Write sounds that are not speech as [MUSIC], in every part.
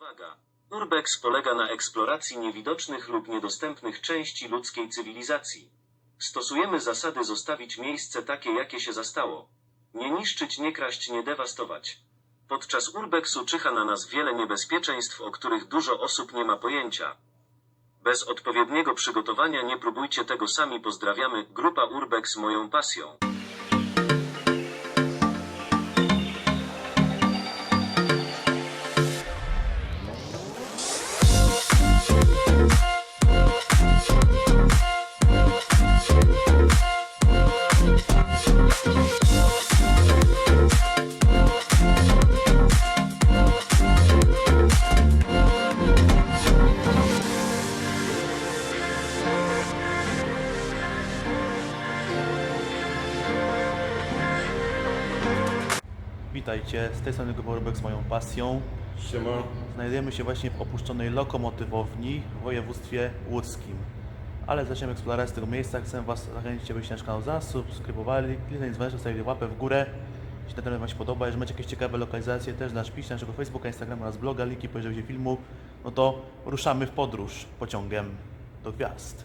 Uwaga! Urbex polega na eksploracji niewidocznych lub niedostępnych części ludzkiej cywilizacji. Stosujemy zasady zostawić miejsce takie, jakie się zastało. Nie niszczyć, nie kraść, nie dewastować. Podczas urbexu czyha na nas wiele niebezpieczeństw, o których dużo osób nie ma pojęcia. Bez odpowiedniego przygotowania nie próbujcie tego sami. Pozdrawiamy. Grupa Urbex moją pasją. Witajcie, z tej strony Goborubek z moją pasją. Siema. Znajdujemy się właśnie w opuszczonej lokomotywowni w województwie łódzkim. Ale zaczniemy eksplorację tego miejsca. Chcę Was zachęcić, abyście nasz kanał zasubskrybowali, kliknąć dzwoneczek, zostawili łapę w górę. Jeśli ten temat Wam się podoba, jeżeli macie jakieś ciekawe lokalizacje, też nasz pisz naszego Facebooka, Instagrama oraz bloga, linki poniżej filmu, no to ruszamy w podróż pociągiem do gwiazd.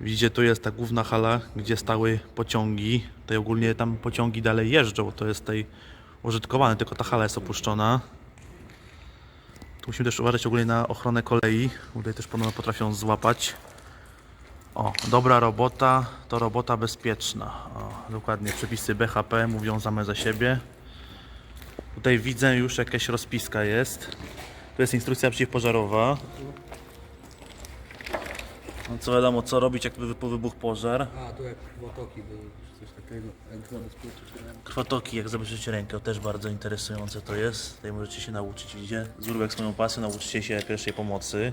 Widzicie, tu jest ta główna hala, gdzie stały pociągi. Tutaj ogólnie tam pociągi dalej jeżdżą, bo to jest tutaj użytkowane, tylko ta hala jest opuszczona. Tu musimy też uważać ogólnie na ochronę kolei. Tutaj też ponownie potrafią złapać. O, dobra robota to robota bezpieczna. O, dokładnie, przepisy BHP mówią same za siebie. Tutaj widzę już jakaś rozpiska jest. Tu jest instrukcja przeciwpożarowa. No co wiadomo, co robić, jakby po wybuch pożar. A, tu jak krwotoki były, czy coś takiego, jak zabezpieczyć rękę. Krwotoki, jak zabezpieczyć rękę, też bardzo interesujące to jest. Tutaj możecie się nauczyć, widzicie? Z Urbex swoją pasją, nauczycie się pierwszej pomocy.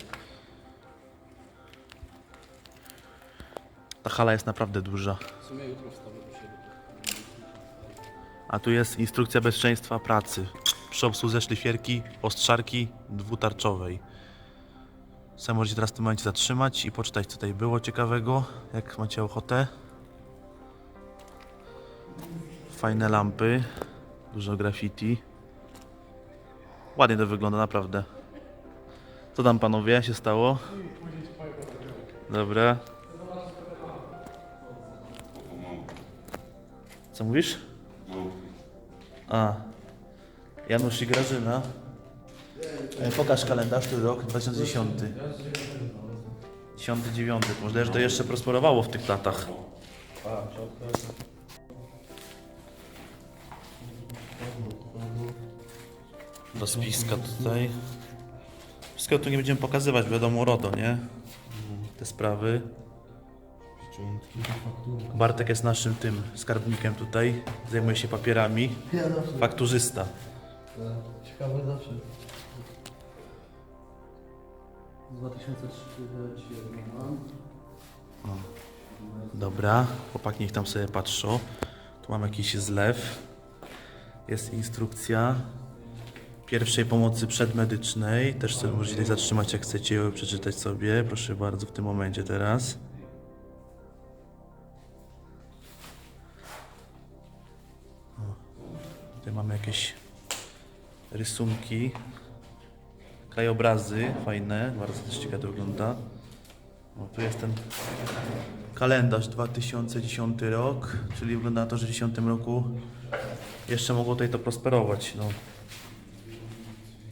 Ta hala jest naprawdę duża. W sumie jutro wstawię do siebie. A tu jest instrukcja bezpieczeństwa pracy. Przy obsłudze szlifierki, ostrzarki dwutarczowej. Sam możecie teraz w tym momencie zatrzymać i poczytać, co tutaj było ciekawego, jak macie ochotę. Fajne lampy, dużo graffiti. Ładnie to wygląda, naprawdę. Co tam panowie się stało? Dobra. Co mówisz? A. Janusz i Grażyna. E, Pokaż kalendarz, który rok 2010. 10, 9. Możliwe, że to jeszcze prosperowało w tych latach. Rozpiska tutaj. Wszystkiego tu nie będziemy pokazywać, wiadomo RODO, nie? Te sprawy. Bartek jest naszym tym skarbnikiem tutaj. Zajmuje się papierami. Fakturzysta. Ciekawe zawsze. Z 2003 mam. Dobra, chłopaki niech tam sobie patrzą. Tu mam jakiś zlew. Jest instrukcja pierwszej pomocy przedmedycznej. Też sobie możecie zatrzymać, jak chcecie ją przeczytać sobie. Proszę bardzo, w tym momencie teraz. O, tutaj mamy jakieś rysunki, krajobrazy fajne, bardzo też ciekawie to wygląda. O, tu jest ten kalendarz 2010 rok, czyli wygląda na to, że w 10 roku jeszcze mogło tutaj to prosperować. No.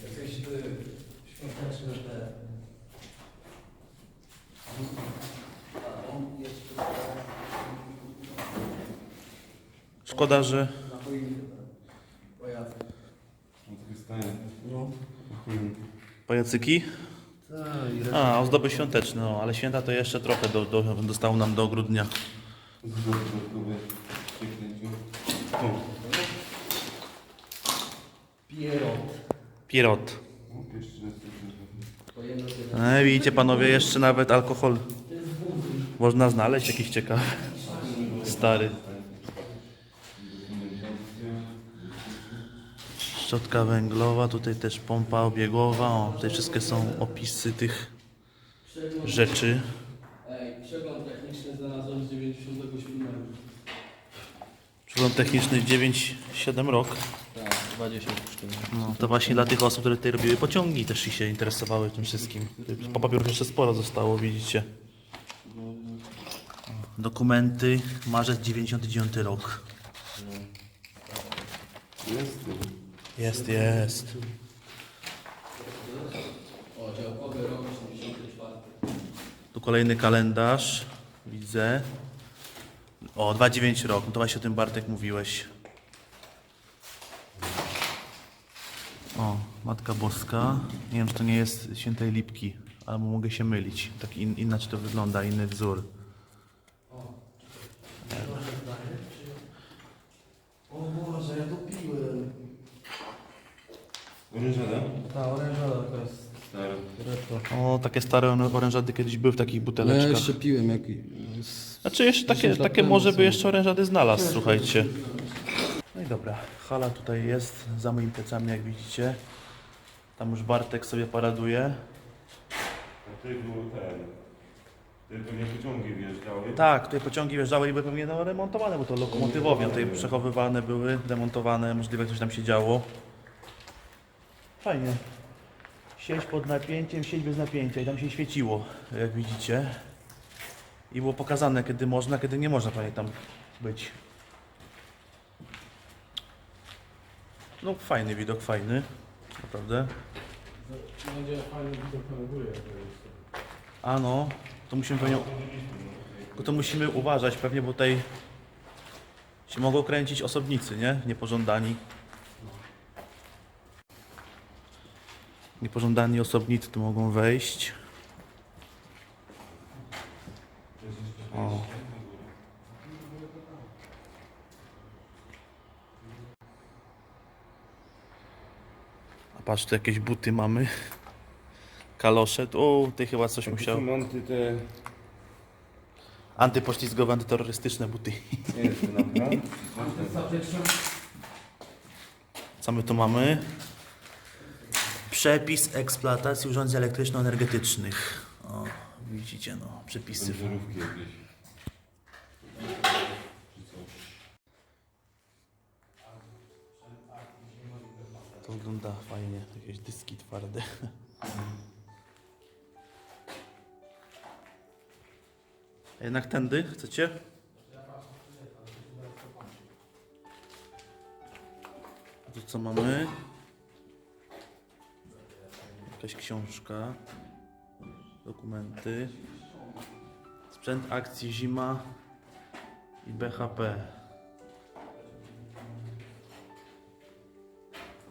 Jakieś y, świąteczne te... A on jeszcze Szkoda, że na choinkę Pojadę. No. Pajacyki. A, ozdoby świąteczne, no, ale święta to jeszcze trochę do, do, dostało nam do grudnia. Pierot. Pierot. E, widzicie panowie, jeszcze nawet alkohol można znaleźć jakiś ciekawy. Stary. Szczotka węglowa, tutaj też pompa obiegowa. O, tutaj wszystkie są opisy tych rzeczy. Ej, przegląd techniczny znalazłem z 97. Przegląd techniczny 9-7 rok. Tak, 24. No, to właśnie dla tych osób, które tutaj robiły pociągi też i się interesowały tym wszystkim. Po papierów jeszcze sporo zostało, widzicie. Dokumenty, marzec 99 rok. Jest, jest. O, działkowy rok 84. Tu kolejny kalendarz, widzę. O, 2,9 rok, no to właśnie o tym Bartek mówiłeś. O, Matka Boska. Nie wiem, czy to nie jest świętej Lipki, ale mogę się mylić. Tak in, inaczej to wygląda, inny wzór. O Boże, ja to piłem. Orężada? Ta orężada to jest Stary. retro. O, takie stare orężady kiedyś były w takich No ja buteleczkach. jeszcze piłem jak... z- Znaczy jeszcze takie, 10 lat takie temu może są. by jeszcze orężady znalazł, słuchajcie. No i dobra, hala tutaj jest, za moimi plecami jak widzicie. Tam już Bartek sobie paraduje. A ty był ten. Ty pewnie pociągi wjeżdżały. Tak, tutaj pociągi wjeżdżały i były pewnie no, remontowane, bo to lokomotywownie tutaj przechowywane były, demontowane, możliwe coś tam się działo. Fajnie. Sieć pod napięciem, sieć bez napięcia i tam się świeciło, jak widzicie. I było pokazane, kiedy można, kiedy nie można pewnie tam być. No fajny widok, fajny. Naprawdę. Będzie fajny widok na górę. A no, to musimy pewnie. Tylko to musimy uważać pewnie, bo tutaj się mogą kręcić osobnicy, nie? Niepożądani. Niepożądani osobnicy tu mogą wejść. O. A patrz, tu jakieś buty mamy. Kalosze. O, ty chyba coś musiał. te... Antypoślizgowe, antyterrorystyczne buty. Nie jest to naprawdę. Co my tu mamy? Przepis eksploatacji urządzeń elektryczno-energetycznych. O, widzicie, no, przepisy. Jakieś. To wygląda fajnie, jakieś dyski twarde. A Jednak tędy, chcecie? A tu co mamy? Jakaś książka. Dokumenty. Sprzęt akcji Zima i BHP.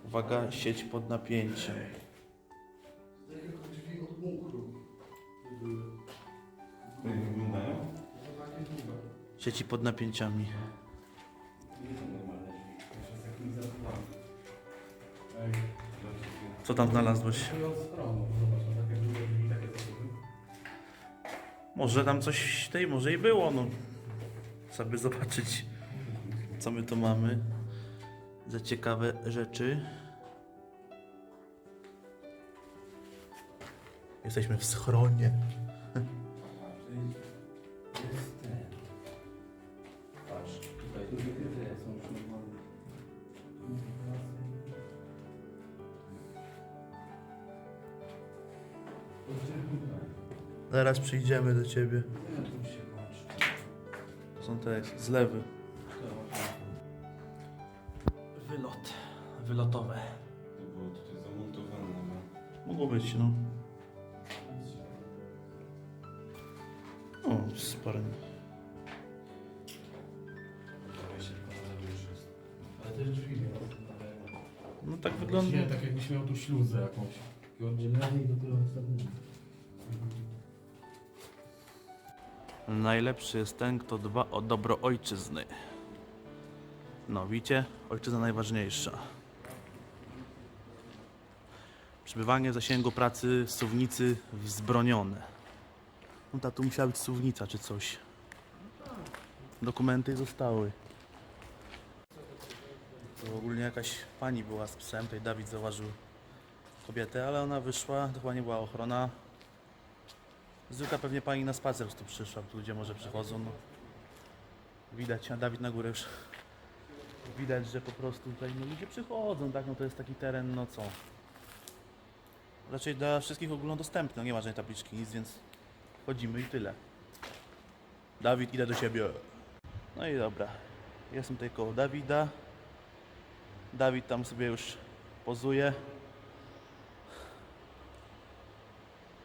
Uwaga, sieć pod napięciem. Sieci pod napięciami. Co tam znalazłeś? Może tam coś tej, może i było, no. Sobie zobaczyć, co my tu mamy za ciekawe rzeczy. Jesteśmy w schronie. Zaraz przyjdziemy do ciebie. To są te zlewy. Wylot. Wylotowe. To było tutaj zamontowane chyba. Mogło być, no. O, sporo. Ale też drzwi miał. No tak wygląda. Nie, tak jakbyś miał tu śluzę jakąś. Taki oddzielny i dopiero następny. Najlepszy jest ten, kto dba o dobro ojczyzny. No, widzicie? Ojczyzna najważniejsza. Przebywanie w zasięgu pracy suwnicy wzbronione. No ta tu musiała być suwnica czy coś. Dokumenty zostały. To ogólnie jakaś pani była z psem, tutaj Dawid zauważył kobietę, ale ona wyszła, to chyba nie była ochrona. Zwykła pewnie pani na spacer tu przyszła, tu ludzie może przychodzą. No. Widać, a Dawid na górę już. Widać, że po prostu tutaj no, ludzie przychodzą, tak? No to jest taki teren, no co? Raczej dla wszystkich ogólnodostępny, no nie ma żadnej tabliczki, nic, więc chodzimy i tyle. Dawid, idę do siebie. No i dobra. Jestem tutaj koło Dawida. Dawid tam sobie już pozuje.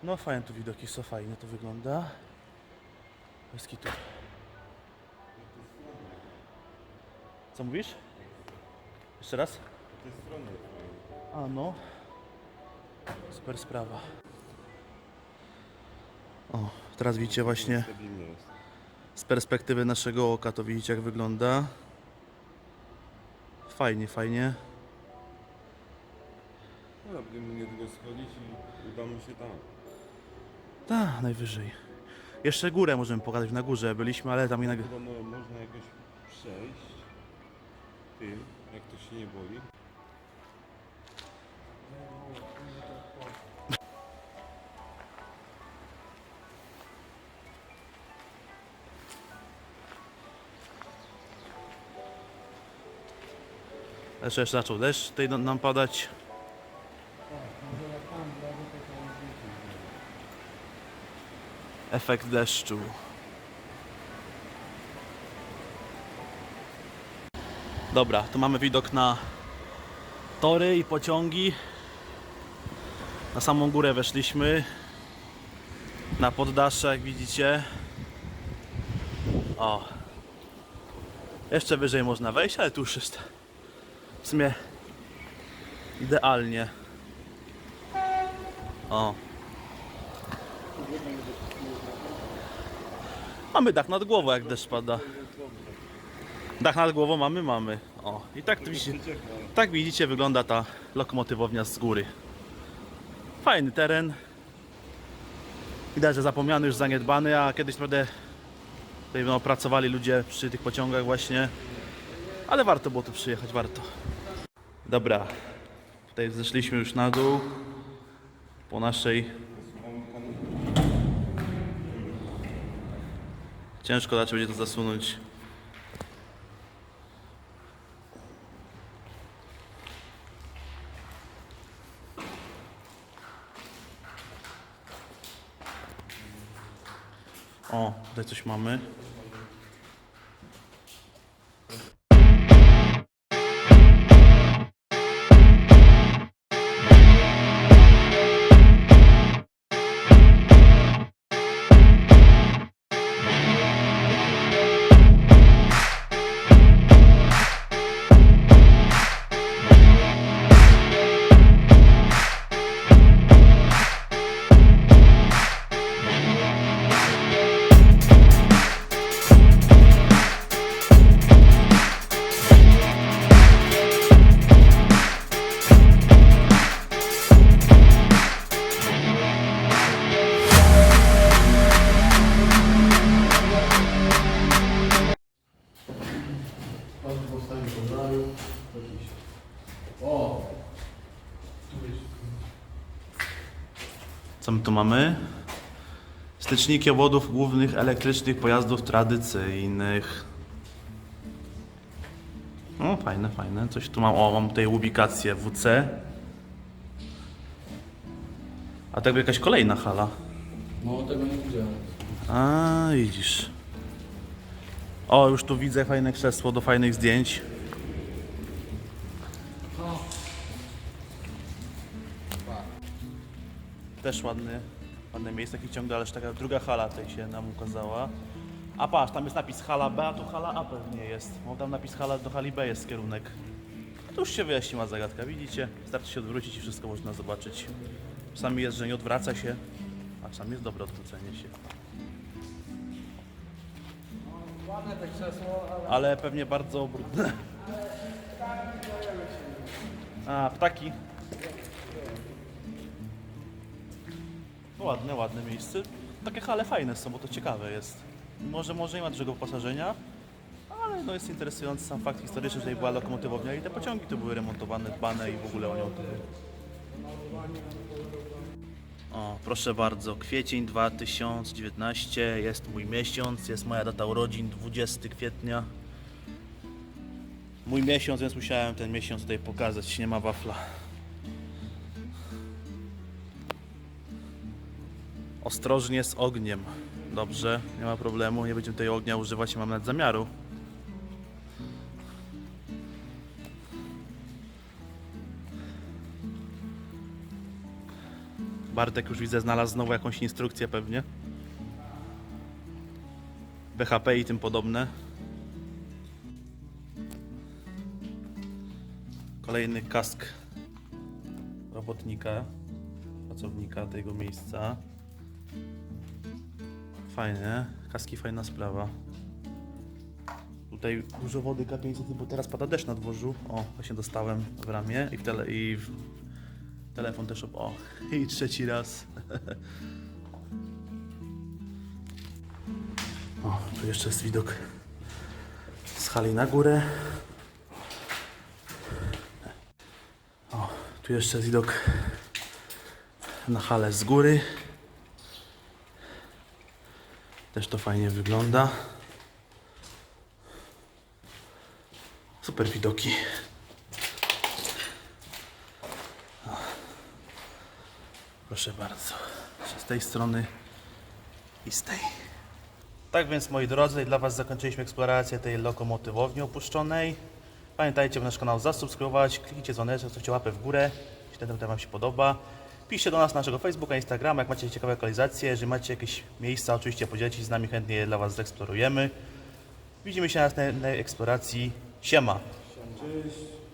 No fajne tu widoki są, fajnie to wygląda. Bez kitu. Co mówisz? Jeszcze raz? Strona twoja. A no. Super sprawa. O, teraz widzicie właśnie z perspektywy naszego oka to widzicie jak wygląda. Fajnie, fajnie. No, będziemy niedługo schodzić i udamy się tam. Tak, najwyżej. Jeszcze górę możemy pokazać na górze. Byliśmy, ale tam jednak. Chyba mo- można jakoś przejść tym, jak to się nie boi. Jeszcze, zaczął deszcz tutaj na- nam padać. Efekt deszczu. Dobra, tu mamy widok na tory i pociągi. Na samą górę weszliśmy. Na poddasze, jak widzicie. O. Jeszcze wyżej można wejść, ale tu już jest w sumie idealnie. O. Mamy dach nad głową, jak deszcz pada. Dach nad głową mamy, mamy. O. I tak, tak widzicie wygląda ta lokomotywownia z góry. Fajny teren. Widać, że zapomniany, już zaniedbany, a kiedyś naprawdę tutaj no, pracowali ludzie przy tych pociągach właśnie. Ale warto było tu przyjechać, warto. Dobra, tutaj zeszliśmy już na dół po naszej. Ciężko raczej będzie to zasunąć. O, tutaj coś mamy. Tu mamy? Styczniki obwodów głównych elektrycznych pojazdów tradycyjnych. No, fajne, fajne. Coś tu mam. O, mam tutaj ubikację WC. A tak jakaś kolejna hala. No tego nie widziałem. A, widzisz. O, już tu widzę fajne krzesło do fajnych zdjęć. Też ładny, ładne miejsce, taki ciągle, ależ taka druga hala tutaj się nam ukazała. A patrz, tam jest napis hala B, a tu hala A pewnie jest. Bo tam napis hala do hali B jest kierunek. To już się wyjaśniła zagadka, widzicie? Wystarczy się odwrócić i wszystko można zobaczyć. Czasami jest, że nie odwraca się, a czasami jest dobre odwrócenie się. Ładne te ale... ale pewnie bardzo brudne. A, ptaki. Ładne, ładne miejsce. Takie hale fajne są, bo to ciekawe jest. Może, może nie ma dużego wyposażenia, ale no jest interesujący sam fakt historyczny, że tutaj była lokomotywownia i te pociągi tu były remontowane, dbane i w ogóle o nią. O, proszę bardzo, kwiecień 2019, jest mój miesiąc, jest moja data urodzin, 20 kwietnia. Mój miesiąc, więc musiałem ten miesiąc tutaj pokazać, nie ma wafla. Ostrożnie z ogniem. Dobrze, nie ma problemu, nie będziemy tutaj ognia używać, nie mam nawet zamiaru. Bartek już widzę znalazł znowu jakąś instrukcję pewnie. BHP i tym podobne. Kolejny kask robotnika, pracownika tego miejsca. Fajnie, kaski fajna sprawa. Tutaj dużo wody kapie bo teraz pada deszcz na dworzu. O, właśnie dostałem w ramię i w, tele, i w telefon też. O, [LAUGHS] i trzeci raz. [LAUGHS] O, tu jeszcze jest widok z hali na górę. O, tu jeszcze jest widok na halę z góry. Też to fajnie wygląda. Super widoki. Proszę bardzo. Z tej strony i z tej. Tak więc moi drodzy, dla Was zakończyliśmy eksplorację tej lokomotywowni opuszczonej. Pamiętajcie, by nasz kanał zasubskrybować, kliknijcie dzwoneczek, zostawcie łapę w górę, jeśli ten temat Wam się podoba. Piszcie do nas na naszego Facebooka, Instagrama, jak macie ciekawe lokalizacje, jeżeli macie jakieś miejsca, oczywiście podzielcie się z nami, chętnie je dla Was zeksplorujemy. Widzimy się na następnej eksploracji. Siema! Cześć.